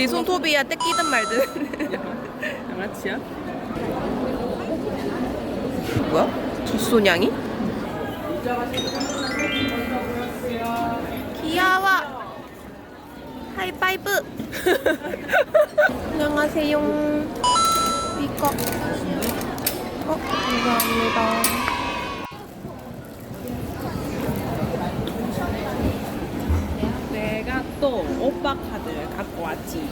네 손톱이야 뜯기든 말든. 양아치야? 뭐야? 젖소냥이? 귀여워. 하이파이브. 안녕하세요. 이거. 어, 감사합니다. 또 오빠 카드를 갖고 왔지.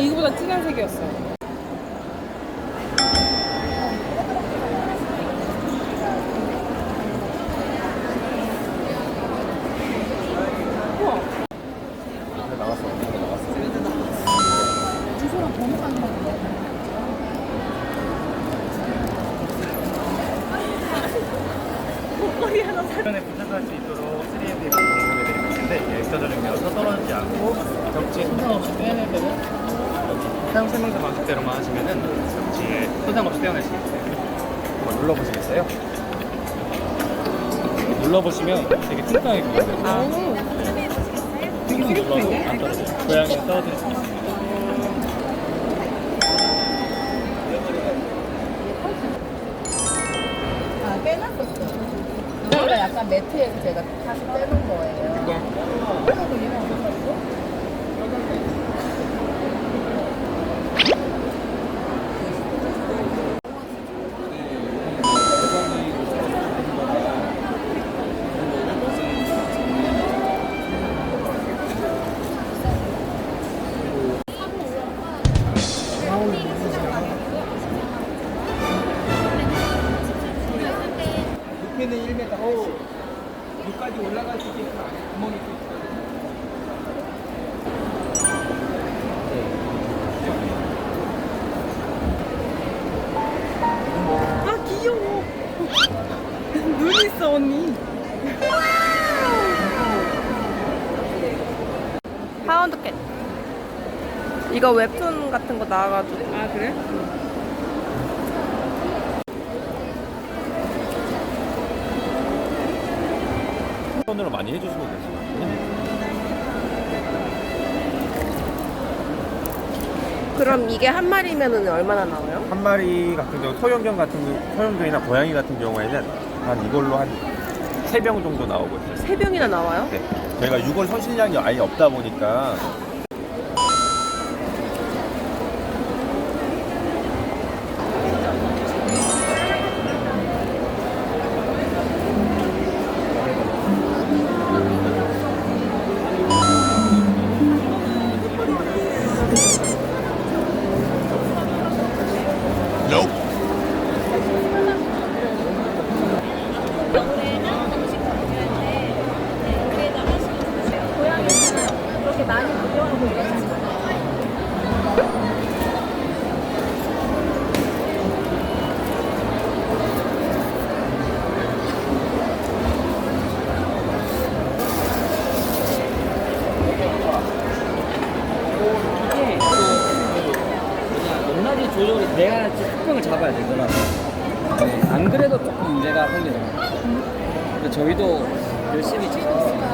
이거보다 진한 색이었어. 우와. 나갔어. 나갔어. 주변에 부착할 수 있도록 3M 테이프 공급해드리고 있는데 엑스터를 밀어서 떨어지지 않고 벽지에 손상 없이 떼어낼 때는 설명서 방식대로만 하시면은 벽지에 손상 없이 떼어낼 수 있어요. 한번 눌러보시겠어요? 눌러보시면 되게 튼튼하게 구겨져요. 튕기서 눌러도 안 떨어져요. 고양이는 떨어뜨릴 수 있습니다. 아, 빼놨었어. 이거가 약간 매트에서 제가 다시 빼놓은 거예요. 구멍이 또 있어요. 아 귀여워. 눈 있어 언니. 파운드캣. 이거 웹툰 같은 거 나와가지고. 아 그래? 손으로 많이 해주시고 계시거든요. 그럼 이게 한 마리면은 얼마나 나와요? 한 마리 같은 경우 소형견 같은 경우, 소형견이나 고양이 같은 경우에는 한 이걸로 한세병 정도 나오고 있어요. 세 병이나 나와요? 네. 저희가 6월 손실량이 아예 없다 보니까 Nope. 근데 저희도 열심히 찍고 있습니다.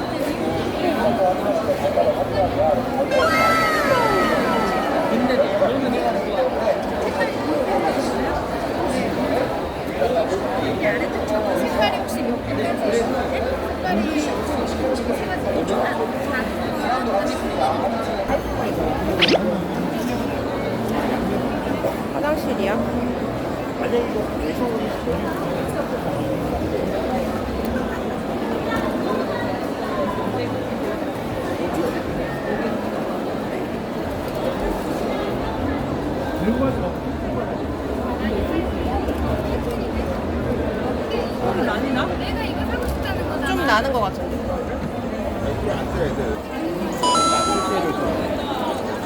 근데 그러면 내가 색깔이 혹시 몇 개까지 색깔이 화장실이야? 좀 나는 것 같은데.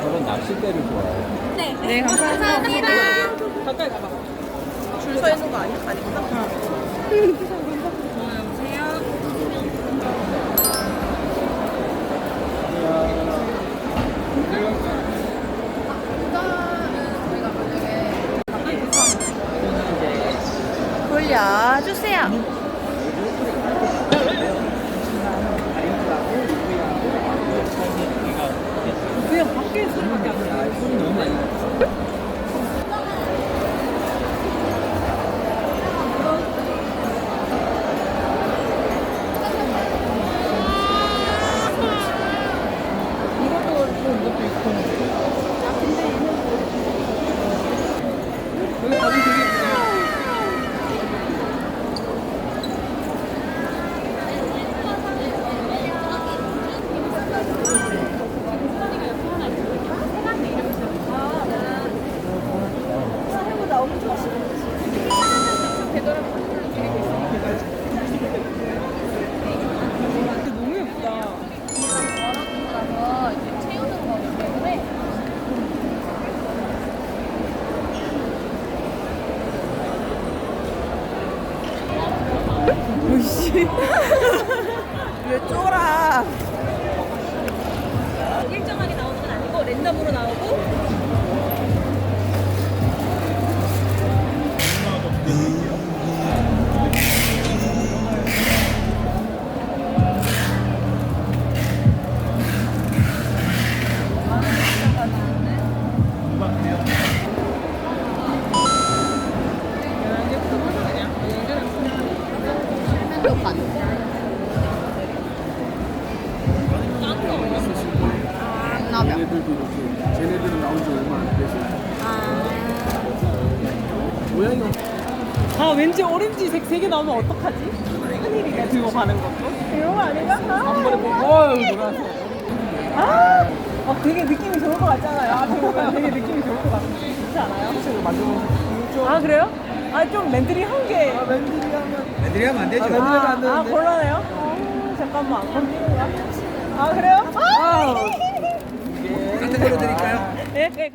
저는 낚싯대를 좋아해요. 네, 감사합니다. 가까이 가봐. 줄서 있는 거 아니야? 아니구나. 돌려주세요. 그냥 밖에 소리밖에 안 나. 이것도 좀 이것도 있고. 여기 가기 되게 예쁘다. 근데 너무 예쁘다. 채우는 거기 때문에 왜 쫄아? 일정하게 나오는 건 아니고 랜덤으로 나오고 모양이 아 왠지 오렌지색 세 개 나오면 어떡하지? 큰일이네 들고 가는 것도 이런 거 아닌가? 한 번에 보고 어휴 놀라서 아 어, 되게 느낌이 좋을 것 같잖아요 보면 되게 느낌이 좋을 것 같지 않아요? 아 그래요? 아좀 맨들이한 게 아, 맨들이 하면 맨들이 하면 안 되죠 아, 맨들이 하면 안 되는데 아 곤란해요? 어, 잠깐만 아 그래요? 아! 네, 네.